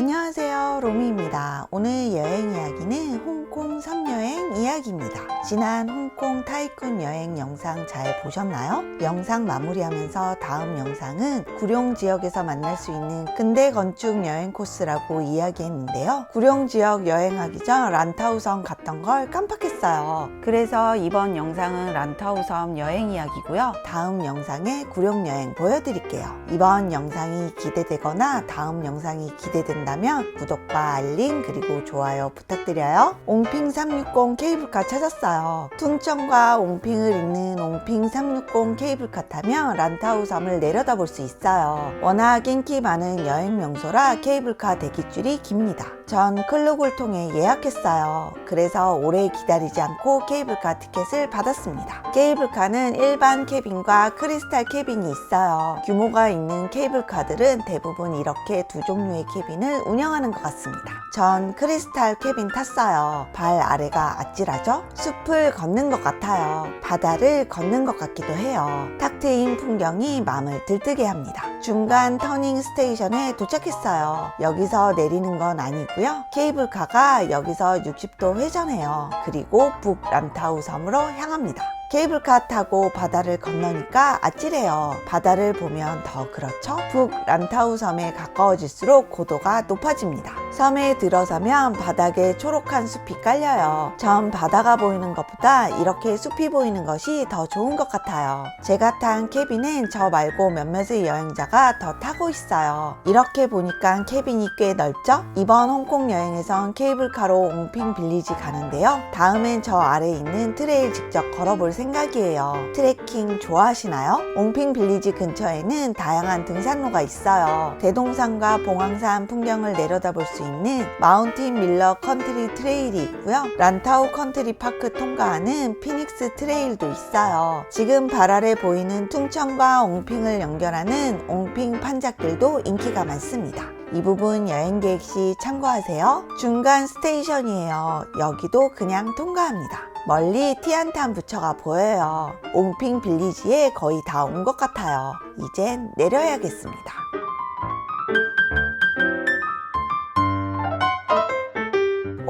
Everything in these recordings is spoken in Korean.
안녕하세요. 로미입니다. 오늘 여행 이야기는 홍콩 섬여행 이야기입니다. 지난 홍콩 타이쿤 여행 영상 잘 보셨나요? 영상 마무리하면서 다음 영상은 구룡 지역에서 만날 수 있는 근대 건축 여행 코스라고 이야기했는데요. 구룡 지역 여행하기 전 란타우섬 갔던 걸 깜빡했어요. 그래서 이번 영상은 란타우섬 여행 이야기고요. 다음 영상에 구룡 여행 보여드릴게요. 이번 영상이 기대되거나 다음 영상이 기대된다 면 구독과 알림 그리고 좋아요 부탁드려요. 옹핑 360 케이블카 찾았어요. 퉁천과 옹핑을 잇는 옹핑 360 케이블카 타면 란타우 섬을 내려다 볼 수 있어요. 워낙 인기 많은 여행 명소라 케이블카 대기줄이 깁니다. 전 클룩을 통해 예약했어요. 그래서 오래 기다리지 않고 케이블카 티켓을 받았습니다. 케이블카는 일반 캐빈과 크리스탈 캐빈이 있어요. 규모가 있는 케이블카들은 대부분 이렇게 두 종류의 캐빈을 운영하는 것 같습니다. 전 크리스탈 캐빈 탔어요. 발 아래가 아찔하죠? 숲을 걷는 것 같아요. 바다를 걷는 것 같기도 해요. 탁 트인 풍경이 마음을 들뜨게 합니다. 중간 터닝 스테이션에 도착했어요. 여기서 내리는 건 아니고 요. 케이블카가 여기서 60도 회전해요. 그리고 북 람타우 섬으로 향합니다. 케이블카 타고 바다를 건너니까 아찔해요. 바다를 보면 더 그렇죠? 북 란타우 섬에 가까워질수록 고도가 높아집니다. 섬에 들어서면 바닥에 초록한 숲이 깔려요. 전 바다가 보이는 것보다 이렇게 숲이 보이는 것이 더 좋은 것 같아요. 제가 탄 캐빈은 저 말고 몇몇의 여행자가 더 타고 있어요. 이렇게 보니까 캐빈이 꽤 넓죠? 이번 홍콩 여행에선 케이블카로 옹핑 빌리지 가는데요. 다음엔 저 아래에 있는 트레일 직접 걸어볼 생각이에요. 트레킹 좋아하시나요? 옹핑 빌리지 근처에는 다양한 등산로가 있어요. 대동산과 봉황산 풍경을 내려다볼 수 있는 마운틴 밀러 컨트리 트레일이 있고요. 란타우 컨트리 파크 통과하는 피닉스 트레일도 있어요. 지금 발 아래 보이는 퉁천과 옹핑을 연결하는 옹핑 판잣길도 인기가 많습니다. 이 부분 여행 계획 시 참고하세요. 중간 스테이션이에요. 여기도 그냥 통과합니다. 멀리 티안탄 부처가 보여요. 옹핑 빌리지에 거의 다 온 것 같아요. 이젠 내려야겠습니다.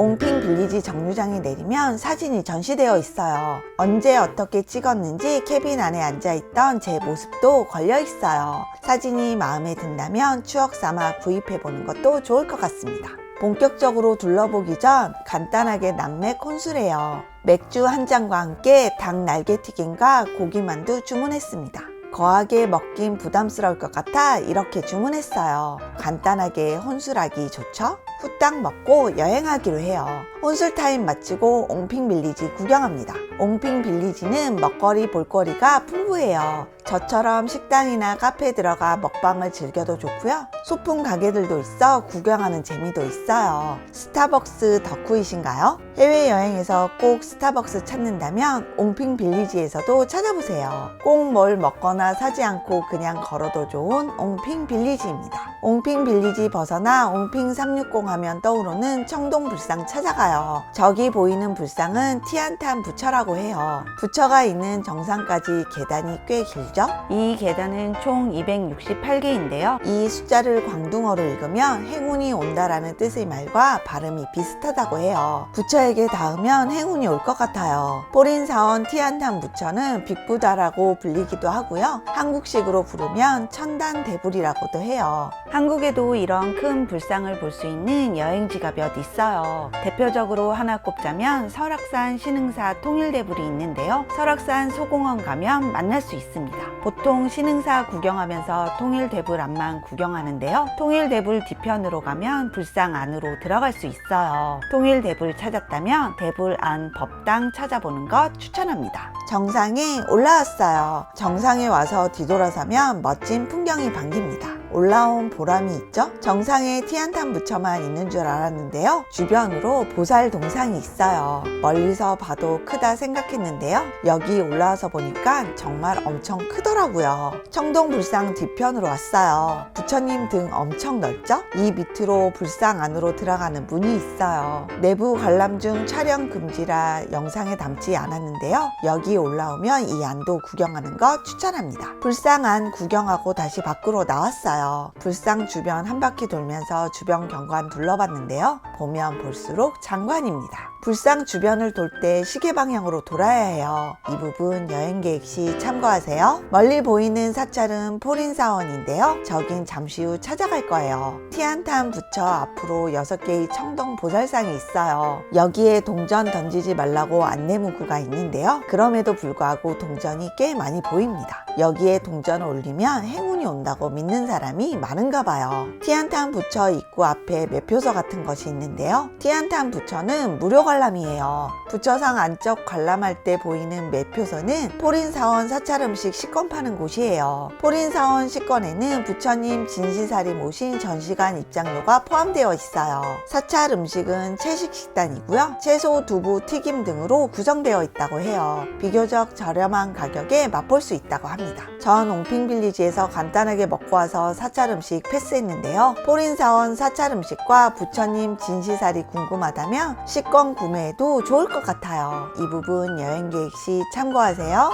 옹핑 빌리지 정류장에 내리면 사진이 전시되어 있어요. 언제 어떻게 찍었는지 캐빈 안에 앉아있던 제 모습도 걸려 있어요. 사진이 마음에 든다면 추억 삼아 구입해 보는 것도 좋을 것 같습니다. 본격적으로 둘러보기 전 간단하게 남매 콘술해요. 맥주 한 잔과 함께 닭 날개튀김과 고기만두 주문했습니다. 거하게 먹긴 부담스러울 것 같아 이렇게 주문했어요. 간단하게 혼술하기 좋죠? 후딱 먹고 여행하기로 해요. 혼술 타임 마치고 옹핑 빌리지 구경합니다. 옹핑 빌리지는 먹거리 볼거리가 풍부해요. 저처럼 식당이나 카페 들어가 먹방을 즐겨도 좋고요. 소품 가게들도 있어 구경하는 재미도 있어요. 스타벅스 덕후이신가요? 해외여행에서 꼭 스타벅스 찾는다면 옹핑 빌리지에서도 찾아보세요. 꼭 뭘 먹거나 사지 않고 그냥 걸어도 좋은 옹핑 빌리지입니다. 옹핑 빌리지 벗어나 옹핑 360 하면 떠오르는 청동 불상 찾아가요. 저기 보이는 불상은 티안탄 부처라고 해요. 부처가 있는 정상까지 계단이 꽤 길죠? 이 계단은 총 268개인데요. 이 숫자를 광둥어로 읽으면 행운이 온다라는 뜻의 말과 발음이 비슷하다고 해요. 부처에게 닿으면 행운이 올 것 같아요. 포린사원 티안탄 부처는 빅부다라고 불리기도 하고요. 한국식으로 부르면 천단 대불이라고도 해요. 한국에도 이런 큰 불상을 볼 수 있는 여행지가 몇 있어요. 대표적 으로 하나 꼽자면 설악산 신흥사 통일대불이 있는데요. 설악산 소공원 가면 만날 수 있습니다. 보통 신흥사 구경하면서 통일대불 앞만 구경하는데요. 통일대불 뒤편으로 가면 불상 안으로 들어갈 수 있어요. 통일대불 찾았다면 대불 안 법당 찾아보는 것 추천합니다. 정상에 올라왔어요. 정상에 와서 뒤돌아서면 멋진 풍경이 반깁니다. 올라온 보람이 있죠? 정상에 티안탄 부처만 있는 줄 알았는데요. 주변으로 보살 동상이 있어요. 멀리서 봐도 크다 생각했는데요. 여기 올라와서 보니까 정말 엄청 크더라고요. 청동 불상 뒤편으로 왔어요. 부처님 등 엄청 넓죠? 이 밑으로 불상 안으로 들어가는 문이 있어요. 내부 관람 중 촬영 금지라 영상에 담지 않았는데요. 여기 올라오면 이 안도 구경하는 거 추천합니다. 불상 안 구경하고 다시 밖으로 나왔어요. 있어요. 불상 주변 한 바퀴 돌면서 주변 경관 둘러봤는데요. 보면 볼수록 장관입니다. 불상 주변을 돌 때 시계 방향으로 돌아야 해요. 이 부분 여행 계획 시 참고하세요. 멀리 보이는 사찰은 포린사원인데요. 저긴 잠시 후 찾아갈 거예요. 티안탄 부처 앞으로 6개의 청동 보살상이 있어요. 여기에 동전 던지지 말라고 안내 문구가 있는데요. 그럼에도 불구하고 동전이 꽤 많이 보입니다. 여기에 동전을 올리면 행운이 온다고 믿는 사람이 많은가 봐요. 티안탄 부처 입구 앞에 매표소 같은 것이 있는데요. 티안탄 부처는 무료 관람이에요. 부처상 안쪽 관람할 때 보이는 매표소는 포린사원 사찰 음식 식권 파는 곳이에요. 포린사원 식권에는 부처님 진시살이 모신 전시관 입장료가 포함되어 있어요. 사찰 음식은 채식 식단이고요. 채소, 두부, 튀김 등으로 구성되어 있다고 해요. 비교적 저렴한 가격에 맛볼 수 있다고 합니다. 전 옹핑 빌리지에서 간단하게 먹고 와서 사찰 음식 패스했는데요. 포린사원 사찰 음식과 부처님 진시살이 궁금하다면 식권 구매해도 좋을 것 같아요. 이 부분 여행 계획 시 참고하세요.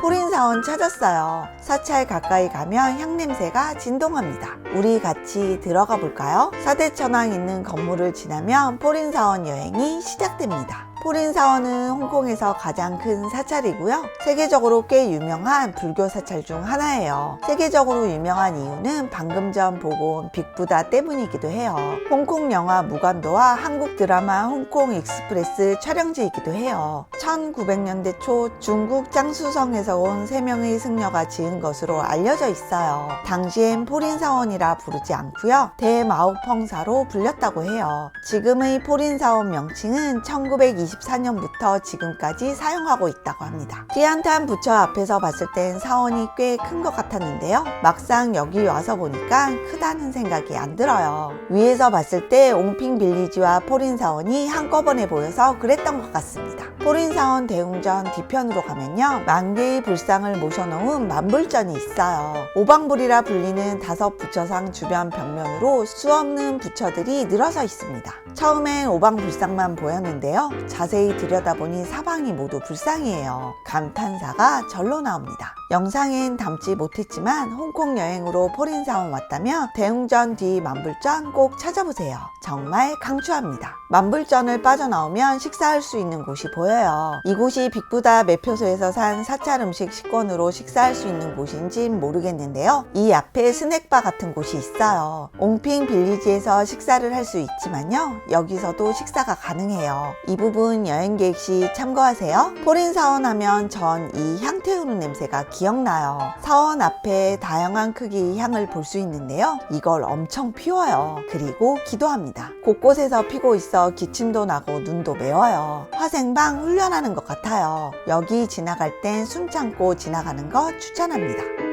포린사원 찾았어요. 사찰 가까이 가면 향냄새가 진동합니다. 우리 같이 들어가 볼까요? 사대천왕 있는 건물을 지나면 포린사원 여행이 시작됩니다. 포린사원은 홍콩에서 가장 큰 사찰이고요. 세계적으로 꽤 유명한 불교 사찰 중 하나예요. 세계적으로 유명한 이유는 방금 전 보고 온 빅부다 때문이기도 해요. 홍콩 영화 무간도와 한국 드라마 홍콩 익스프레스 촬영지이기도 해요. 1900년대 초 중국 짱수성에서 온 3명의 승려가 지은 것으로 알려져 있어요. 당시엔 포린사원이라 부르지 않고요. 대마오펑사로 불렸다고 해요. 지금의 포린사원 명칭은 1920 2024년부터 지금까지 사용하고 있다고 합니다. 티안탄 부처 앞에서 봤을 땐 사원이 꽤 큰 것 같았는데요. 막상 여기 와서 보니까 크다는 생각이 안 들어요. 위에서 봤을 때 옹핑 빌리지와 포린 사원이 한꺼번에 보여서 그랬던 것 같습니다. 포린 사원 대웅전 뒤편으로 가면요. 만 개의 불상을 모셔놓은 만불전이 있어요. 오방불이라 불리는 다섯 부처상 주변 벽면으로 수없는 부처들이 늘어서 있습니다. 처음엔 오방불상만 보였는데요. 자세히 들여다보니 사방이 모두 불상이에요. 감탄사가 절로 나옵니다. 영상엔 담지 못했지만 홍콩 여행으로 포린사원 왔다면 대웅전 뒤 만불전 꼭 찾아보세요. 정말 강추합니다. 만불전을 빠져나오면 식사할 수 있는 곳이 보여요. 이곳이 빅부다 매표소에서 산 사찰 음식 식권으로 식사할 수 있는 곳인진 모르겠는데요. 이 앞에 스낵바 같은 곳이 있어요. 옹핑 빌리지에서 식사를 할 수 있지만요. 여기서도 식사가 가능해요. 이 부분 여행 계획 시 참고하세요. 포린 사원 하면 전 이 향 태 우는 냄새가 기억나요. 사원 앞에 다양한 크기의 향을 볼 수 있는데요. 이걸 엄청 피워요. 그리고 기도합니다. 곳곳에서 피고 있어 기침도 나고 눈도 매워요. 화생방 훈련하는 것 같아요. 여기 지나갈 땐 숨 참고 지나가는 거 추천합니다.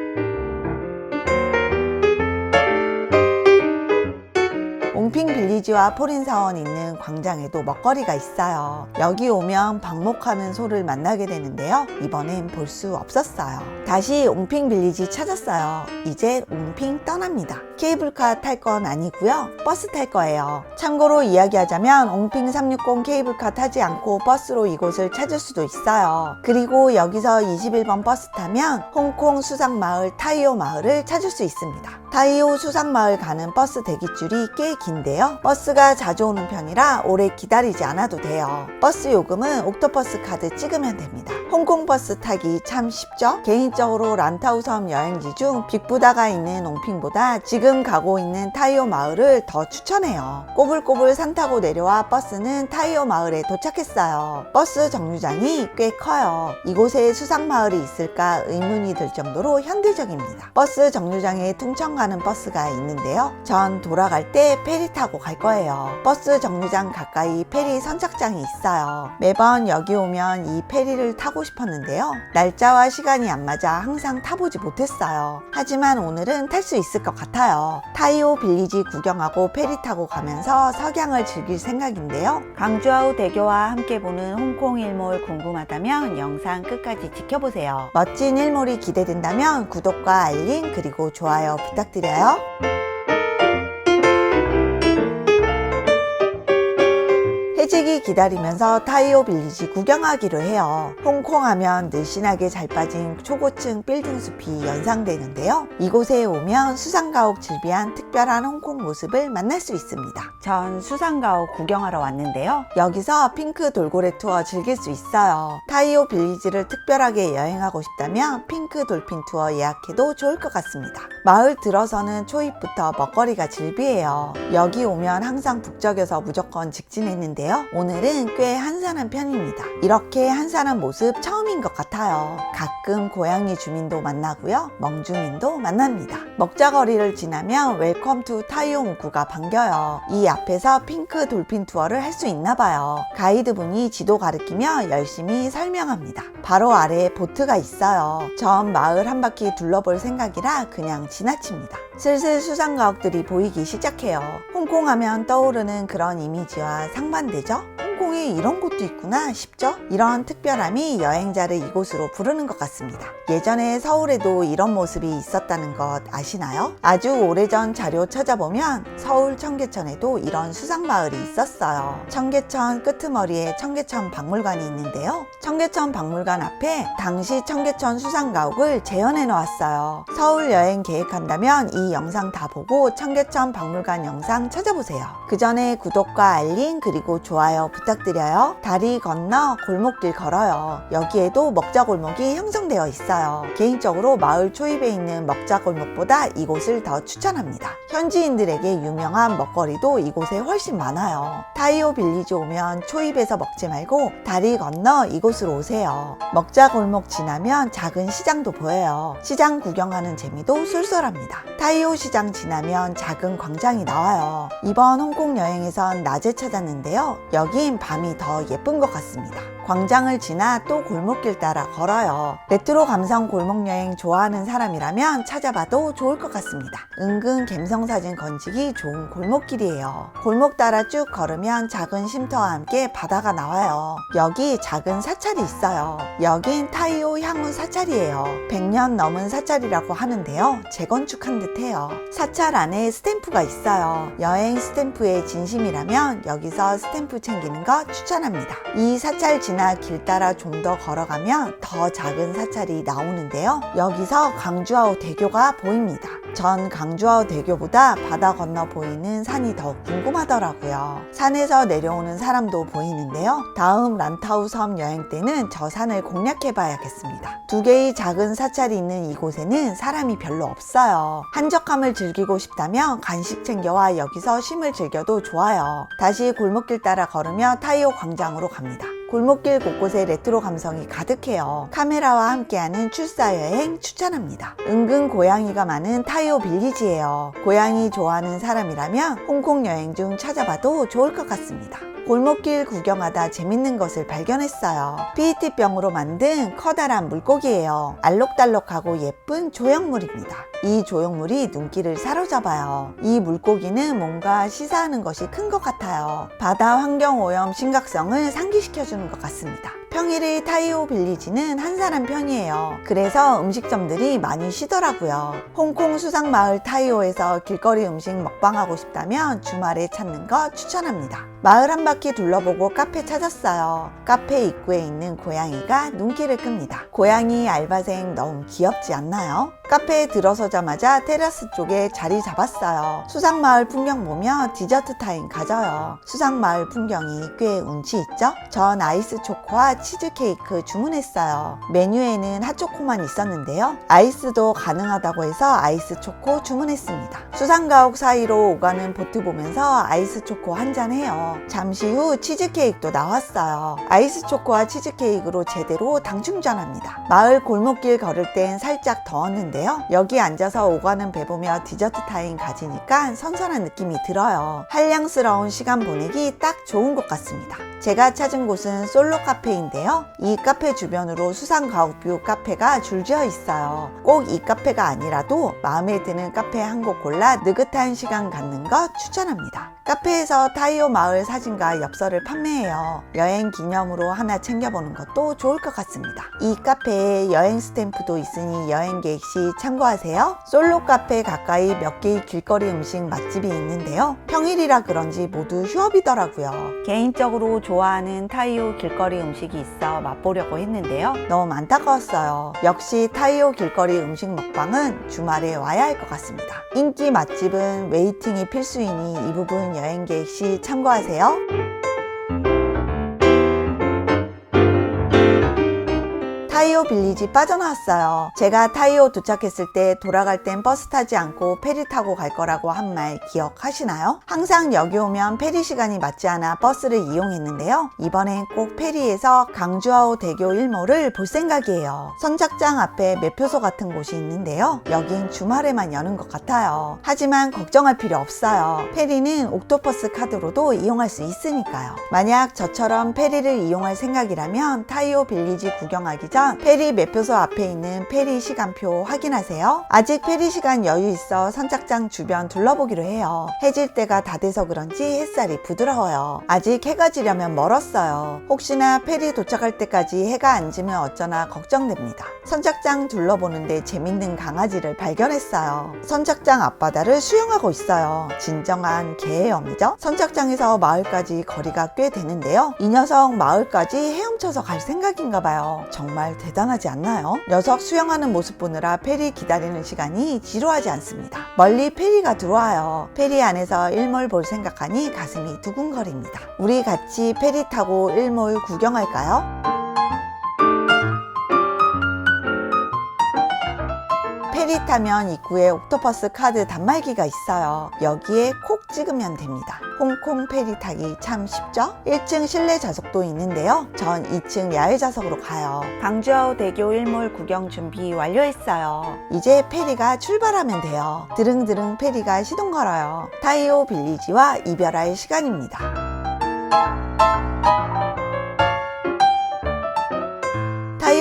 옹핑 빌리지와 포린 사원 있는 광장에도 먹거리가 있어요. 여기 오면 방목하는 소를 만나게 되는데요. 이번엔 볼 수 없었어요. 다시 옹핑 빌리지 찾았어요. 이제 옹핑 떠납니다. 케이블카 탈 건 아니고요. 버스 탈 거예요. 참고로 이야기하자면 옹핑 360 케이블카 타지 않고 버스로 이곳을 찾을 수도 있어요. 그리고 여기서 21번 버스 타면 홍콩 수상마을 타이오 마을을 찾을 수 있습니다. 타이오 수상마을 가는 버스 대기줄이 꽤 긴데요. 버스가 자주 오는 편이라 오래 기다리지 않아도 돼요. 버스 요금은 옥토버스 카드 찍으면 됩니다. 홍콩 버스 타기 참 쉽죠? 개인적으로 란타우 섬 여행지 중 빅부다가 있는 옹핑보다 지금 가고 있는 타이오 마을을 더 추천해요. 꼬불꼬불 산 타고 내려와 버스는 타이오 마을에 도착했어요. 버스 정류장이 꽤 커요. 이곳에 수상마을이 있을까 의문이 들 정도로 현대적입니다. 버스 정류장에 퉁청 가는 버스가 있는데요. 전 돌아갈 때 페리 타고 갈 거예요. 버스 정류장 가까이 페리 선착장이 있어요. 매번 여기 오면 이 페리를 타고 싶었는데요. 날짜와 시간이 안 맞아 항상 타보지 못했어요. 하지만 오늘은 탈 수 있을 것 같아요. 타이오 빌리지 구경하고 페리 타고 가면서 석양을 즐길 생각인데요. 광주아우 대교와 함께 보는 홍콩 일몰 궁금하다면 영상 끝까지 지켜보세요. 멋진 일몰이 기대된다면 구독과 알림 그리고 좋아요 부탁드 려요. 휴식이 기다리면서 타이오 빌리지 구경하기로 해요. 홍콩 하면 늘씬하게 잘 빠진 초고층 빌딩 숲이 연상되는데요. 이곳에 오면 수상가옥 즐비한 특별한 홍콩 모습을 만날 수 있습니다. 전 수상가옥 구경하러 왔는데요. 여기서 핑크 돌고래 투어 즐길 수 있어요. 타이오 빌리지를 특별하게 여행하고 싶다면 핑크 돌핀 투어 예약해도 좋을 것 같습니다. 마을 들어서는 초입부터 먹거리가 즐비해요. 여기 오면 항상 북적여서 무조건 직진했는데요. 오늘은 꽤 한산한 편입니다. 이렇게 한산한 모습 처음인 것 같아요. 가끔 고양이 주민도 만나고요. 멍주민도 만납니다. 먹자거리를 지나면 웰컴 투 타이오 문구가 반겨요. 이 앞에서 핑크 돌핀 투어를 할 수 있나 봐요. 가이드분이 지도 가르키며 열심히 설명합니다. 바로 아래에 보트가 있어요. 전 마을 한 바퀴 둘러볼 생각이라 그냥 지나칩니다. 슬슬 수상가옥들이 보이기 시작해요. 홍콩 하면 떠오르는 그런 이미지와 상반되죠? よ。 홍콩에 이런 곳도 있구나 싶죠? 이런 특별함이 여행자를 이곳으로 부르는 것 같습니다. 예전에 서울에도 이런 모습이 있었다는 것 아시나요? 아주 오래전 자료 찾아보면 서울 청계천에도 이런 수상마을이 있었어요. 청계천 끄트머리에 청계천 박물관이 있는데요. 청계천 박물관 앞에 당시 청계천 수상가옥을 재현해 놓았어요. 서울 여행 계획한다면 이 영상 다 보고 청계천 박물관 영상 찾아보세요. 그 전에 구독과 알림 그리고 좋아요 부탁드 려요. 다리 건너 골목길 걸어요. 여기에도 먹자 골목이 형성되어 있어요. 개인적으로 마을 초입에 있는 먹자 골목보다 이곳을 더 추천합니다. 현지인들에게 유명한 먹거리도 이곳에 훨씬 많아요. 타이오 빌리지 오면 초입에서 먹지 말고 다리 건너 이곳으로 오세요. 먹자 골목 지나면 작은 시장도 보여요. 시장 구경하는 재미도 쏠쏠합니다. 타이오 시장 지나면 작은 광장이 나와요. 이번 홍콩 여행에선 낮에 찾았는데요. 여긴 밤이 더 예쁜 것 같습니다. 광장을 지나 또 골목길 따라 걸어요. 레트로 감성 골목 여행 좋아하는 사람이라면 찾아봐도 좋을 것 같습니다. 은근 갬성 사진 건지기 좋은 골목길이에요. 골목 따라 쭉 걸으면 작은 쉼터와 함께 바다가 나와요. 여기 작은 사찰이 있어요. 여긴 타이오 향후 사찰이에요. 100년 넘은 사찰이라고 하는데요. 재건축한 듯해요. 사찰 안에 스탬프가 있어요. 여행 스탬프의 진심이라면 여기서 스탬프 챙기는 거 추천합니다. 이 사찰 지나 길 따라 좀 더 걸어가면 더 작은 사찰이 나오는데요. 여기서 강주아오 대교가 보입니다. 전 강주아오 대교보다 바다 건너 보이는 산이 더 궁금하더라고요. 산에서 내려오는 사람도 보이는데요. 다음 란타우 섬 여행 때는 저 산을 공략해 봐야겠습니다. 두 개의 작은 사찰이 있는 이곳에는 사람이 별로 없어요. 한적함을 즐기고 싶다면 간식 챙겨와 여기서 쉼을 즐겨도 좋아요. 다시 골목길 따라 걸으며 타이오 광장으로 갑니다. 골목길 곳곳에 레트로 감성이 가득해요. 카메라와 함께하는 출사 여행 추천합니다. 은근 고양이가 많은 타이오 빌리지예요. 고양이 좋아하는 사람이라면 홍콩 여행 중 찾아봐도 좋을 것 같습니다. 골목길 구경하다 재밌는 것을 발견했어요. PET병으로 만든 커다란 물고기예요. 알록달록하고 예쁜 조형물입니다. 이 조형물이 눈길을 사로잡아요. 이 물고기는 뭔가 시사하는 것이 큰 것 같아요. 바다 환경 오염 심각성을 상기시켜주는 것 같습니다. 평일의 타이오 빌리지는 한산한 편이에요. 그래서 음식점들이 많이 쉬더라고요. 홍콩 수상마을 타이오에서 길거리 음식 먹방하고 싶다면 주말에 찾는 거 추천합니다. 마을 한 바퀴 둘러보고 카페 찾았어요. 카페 입구에 있는 고양이가 눈길을 끕니다. 고양이 알바생 너무 귀엽지 않나요? 카페에 들어서자마자 테라스 쪽에 자리 잡았어요. 수상마을 풍경 보며 디저트 타임 가져요. 수상마을 풍경이 꽤 운치 있죠? 전 아이스 초코와 치즈케이크 주문했어요. 메뉴에는 핫초코만 있었는데요. 아이스도 가능하다고 해서 아이스 초코 주문했습니다. 수상가옥 사이로 오가는 보트 보면서 아이스 초코 한 잔 해요. 잠시 후 치즈케이크도 나왔어요. 아이스 초코와 치즈케이크로 제대로 당 충전합니다. 마을 골목길 걸을 땐 살짝 더웠는데 요. 여기 앉아서 오가는 배 보며 디저트 타임 가지니까 선선한 느낌이 들어요. 한량스러운 시간 보내기 딱 좋은 것 같습니다. 제가 찾은 곳은 솔로 카페인데요. 이 카페 주변으로 수상 가옥뷰 카페가 줄지어 있어요. 꼭 이 카페가 아니라도 마음에 드는 카페 한 곳 골라 느긋한 시간 갖는 것 추천합니다. 카페에서 타이오 마을 사진과 엽서를 판매해요. 여행 기념으로 하나 챙겨보는 것도 좋을 것 같습니다. 이 카페에 여행 스탬프도 있으니 여행 계획 시 참고하세요. 솔로 카페 가까이 몇 개의 길거리 음식 맛집이 있는데요. 평일이라 그런지 모두 휴업이더라고요. 개인적으로 좋아하는 타이오 길거리 음식이 있어 맛보려고 했는데요. 너무 안타까웠어요. 역시 타이오 길거리 음식 먹방은 주말에 와야 할 것 같습니다. 인기 맛집은 웨이팅이 필수이니 이 부분 여행 계획 시 참고하세요. 타이오 빌리지 빠져나왔어요. 제가 타이오 도착했을 때 돌아갈 땐 버스 타지 않고 페리 타고 갈 거라고 한 말 기억하시나요? 항상 여기 오면 페리 시간이 맞지 않아 버스를 이용했는데요. 이번엔 꼭 페리에서 강주아오 대교 일모를 볼 생각이에요. 선착장 앞에 매표소 같은 곳이 있는데요. 여긴 주말에만 여는 것 같아요. 하지만 걱정할 필요 없어요. 페리는 옥토퍼스 카드로도 이용할 수 있으니까요. 만약 저처럼 페리를 이용할 생각이라면 타이오 빌리지 구경하기 전 페리 매표소 앞에 있는 페리 시간표 확인하세요. 아직 페리 시간 여유 있어 선착장 주변 둘러보기로 해요. 해질 때가 다 돼서 그런지 햇살이 부드러워요. 아직 해가 지려면 멀었어요. 혹시나 페리 도착할 때까지 해가 안 지면 어쩌나 걱정됩니다. 선착장 둘러보는데 재밌는 강아지를 발견했어요. 선착장 앞바다를 수영하고 있어요. 진정한 개헤엄이죠? 선착장에서 마을까지 거리가 꽤 되는데요. 이 녀석 마을까지 헤엄쳐서 갈 생각인가 봐요. 정말 대단하지 않나요? 녀석 수영하는 모습 보느라 페리 기다리는 시간이 지루하지 않습니다. 멀리 페리가 들어와요. 페리 안에서 일몰 볼 생각하니 가슴이 두근거립니다. 우리 같이 페리 타고 일몰 구경할까요? 페리 타면 입구에 옥토퍼스 카드 단말기가 있어요. 여기에 콕 찍으면 됩니다. 홍콩 페리 타기 참 쉽죠? 1층 실내 좌석도 있는데요. 전 2층 야외 좌석으로 가요. 강주아오 대교 일몰 구경 준비 완료했어요. 이제 페리가 출발하면 돼요. 드릉드릉 페리가 시동 걸어요. 타이오 빌리지와 이별할 시간입니다.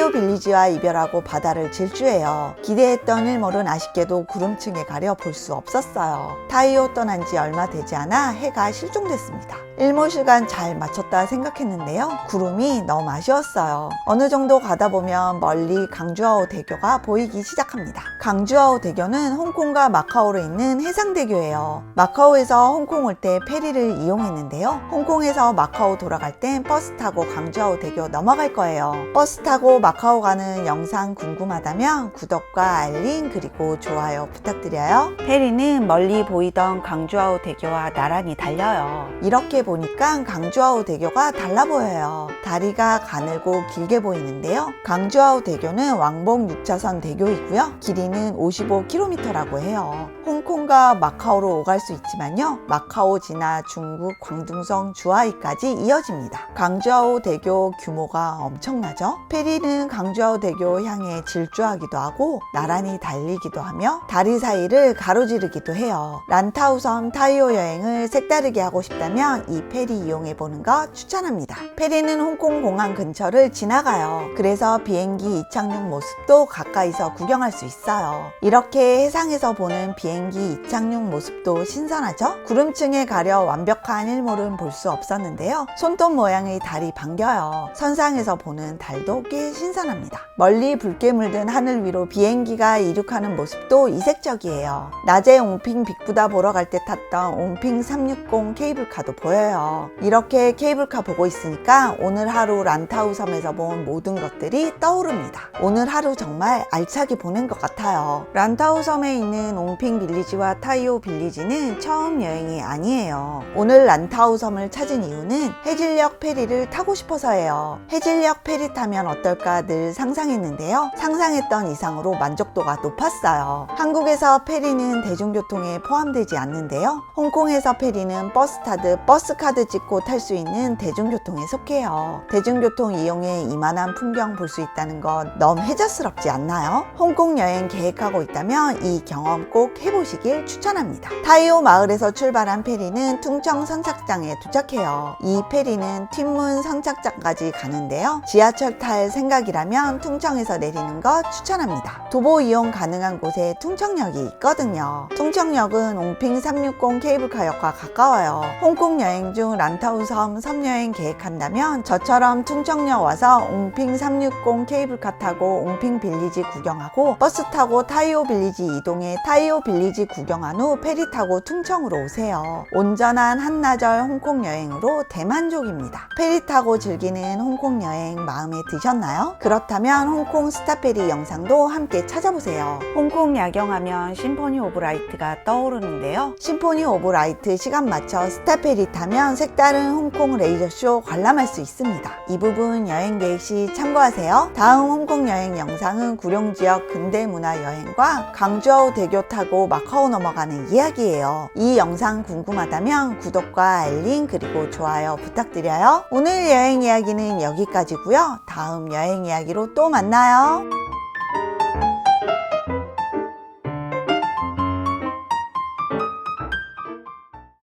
타이오 빌리지와 이별하고 바다를 질주해요. 기대했던 일몰은 아쉽게도 구름층에 가려 볼 수 없었어요. 타이오 떠난 지 얼마 되지 않아 해가 실종됐습니다. 일몰 시간 잘 맞췄다 생각했는데요. 구름이 너무 아쉬웠어요. 어느 정도 가다 보면 멀리 강주아오 대교가 보이기 시작합니다. 강주아오 대교는 홍콩과 마카오로 있는 해상대교예요. 마카오에서 홍콩 올 때 페리를 이용했는데요. 홍콩에서 마카오 돌아갈 땐 버스 타고 강주아오 대교 넘어갈 거예요. 버스 타고 마카오 가는 영상 궁금하다면 구독과 알림 그리고 좋아요 부탁드려요. 페리는 멀리 보이던 강주아오 대교와 나란히 달려요. 이렇게 보니까 강주아오 대교가 달라 보여요. 다리가 가늘고 길게 보이는데요. 강주아오 대교는 왕복 6차선 대교이고요. 길이는 55km라고 해요. 홍콩과 마카오로 오갈 수 있지만요. 마카오 지나 중국 광둥성 주하이까지 이어집니다. 강주아오 대교 규모가 엄청나죠? 페리는 강주아오 대교 향해 질주하기도 하고 나란히 달리기도 하며 다리 사이를 가로지르기도 해요. 란타우섬 타이오 여행을 색다르게 하고 싶다면 이 페리 이용해 보는 거 추천합니다. 페리는 홍콩 공항 근처를 지나가요. 그래서 비행기 이착륙 모습도 가까이서 구경할 수 있어요. 이렇게 해상에서 보는 비행기 이착륙 모습도 신선하죠? 구름층에 가려 완벽한 일몰은 볼 수 없었는데요. 손톱 모양의 달이 반겨요. 선상에서 보는 달도 꽤 신선 합니다. 멀리 붉게 물든 하늘 위로 비행기가 이륙하는 모습도 이색적이에요. 낮에 옹핑 빅부다 보러 갈 때 탔던 옹핑 360 케이블카도 보여요. 이렇게 케이블카 보고 있으니까 오늘 하루 란타우 섬에서 본 모든 것들이 떠오릅니다. 오늘 하루 정말 알차게 보낸 것 같아요. 란타우 섬에 있는 옹핑 빌리지와 타이오 빌리지는 처음 여행이 아니에요. 오늘 란타우 섬을 찾은 이유는 해질녘 페리를 타고 싶어서예요. 해질녘 페리 타면 어떨까 늘 상상했는데요. 상상했던 이상으로 만족도가 높았어요. 한국에서 페리는 대중교통에 포함되지 않는데요. 홍콩에서 페리는 버스 타듯 버스 카드 찍고 탈 수 있는 대중교통에 속해요. 대중교통 이용해 이만한 풍경 볼 수 있다는 건 너무 해자스럽지 않나요? 홍콩 여행 계획하고 있다면 이 경험 꼭 해보시길 추천합니다. 타이오 마을에서 출발한 페리는 퉁청 선착장에 도착해요. 이 페리는 틴문 선착장까지 가는데요. 지하철 탈 생각이 지역이라면 퉁청에서 내리는 것 추천합니다. 도보 이용 가능한 곳에 퉁청역이 있거든요. 퉁청역은 옹핑 360 케이블카역과 가까워요. 홍콩 여행 중 란타우 섬 섬여행 계획한다면 저처럼 퉁청역 와서 옹핑 360 케이블카 타고 옹핑 빌리지 구경하고 버스 타고 타이오 빌리지 이동해 타이오 빌리지 구경한 후 페리 타고 퉁청으로 오세요. 온전한 한나절 홍콩 여행으로 대만족입니다. 페리 타고 즐기는 홍콩 여행 마음에 드셨나요? 그렇다면 홍콩 스타페리 영상도 함께 찾아보세요. 홍콩 야경하면 심포니 오브 라이트가 떠오르는데요. 심포니 오브 라이트 시간 맞춰 스타페리 타면 색다른 홍콩 레이저쇼 관람할 수 있습니다. 이 부분 여행 계획 시 참고하세요. 다음 홍콩 여행 영상은 구룡 지역 근대 문화 여행과 강주ау 대교 타고 마카오 넘어가는 이야기예요. 이 영상 궁금하다면 구독과 알림 그리고 좋아요 부탁드려요. 오늘 여행 이야기는 여기까지고요. 다음 여행 이야기로 또 만나요.